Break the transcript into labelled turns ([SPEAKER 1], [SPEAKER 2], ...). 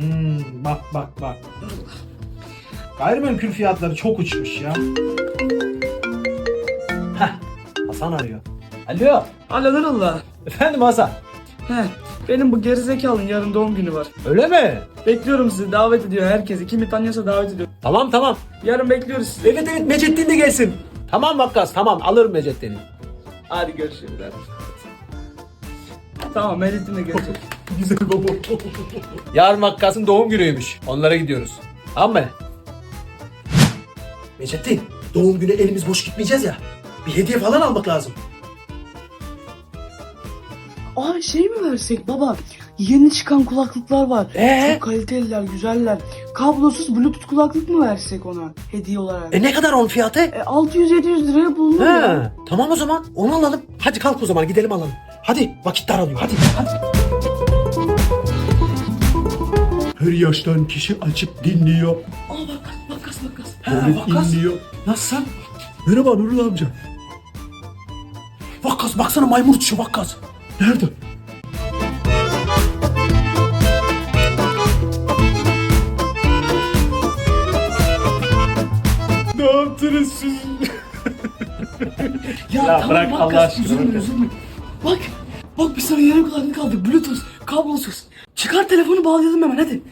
[SPEAKER 1] Hmm, bak bak bak. Gayrimenkul fiyatları çok uçmuş ya. Heh, Hasan arıyor. Alo.
[SPEAKER 2] Alo Allah.
[SPEAKER 1] Efendim Hasan.
[SPEAKER 2] He, benim bu gerizekalının yarın doğum günü var.
[SPEAKER 1] Öyle mi?
[SPEAKER 2] Bekliyorum sizi davet ediyor herkesi. Kimi tanıyorsa davet ediyor.
[SPEAKER 1] Tamam tamam.
[SPEAKER 2] Yarın bekliyoruz sizi.
[SPEAKER 1] Evet evet Mecettin de gelsin. Tamam Vakkas tamam alırım Mecettin'i.
[SPEAKER 2] Hadi görüşürüz. hadi. Tamam Mecit'in de gelecek.
[SPEAKER 1] Güzel baba. Yarın Vakkas'ın doğum günüymüş. Onlara gidiyoruz. Tamam mı?
[SPEAKER 3] Mecettin, doğum günü elimiz boş gitmeyeceğiz ya. Bir hediye falan almak lazım.
[SPEAKER 2] Aa şey mi versek baba? Yeni çıkan kulaklıklar var.
[SPEAKER 3] Ee?
[SPEAKER 2] Çok kaliteliler, güzeller. Kablosuz bluetooth kulaklık mı versek ona hediye olarak?
[SPEAKER 3] E ne kadar onun fiyatı?
[SPEAKER 2] E, 600-700 liraya bulunur ya.
[SPEAKER 3] He, tamam o zaman onu alalım. Hadi kalk o zaman gidelim alalım. Hadi vakit daralıyor hadi. hadi. Her yaştan kişi açıp dinliyor.
[SPEAKER 2] Aa bak bakas bakas.
[SPEAKER 3] Böyle inliyor. Nasılsın? Merhaba Nurul amca. Vakkas baksana maymun uçuyor Vakkas. Nerede? ne yaptınız siz?
[SPEAKER 2] Ya,
[SPEAKER 1] Ya
[SPEAKER 2] tamam
[SPEAKER 1] bırak
[SPEAKER 2] bak
[SPEAKER 1] Allah aşkına,
[SPEAKER 2] üzülme
[SPEAKER 1] bırak.
[SPEAKER 2] üzülme. Bak bak bir sana yeni kulaklık aldık bluetooth kablosuz. Çıkar telefonu bağlayalım hemen hadi.